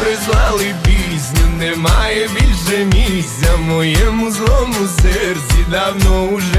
Мені прислали пісню, немає більше місця моєму злому серці. Давно уже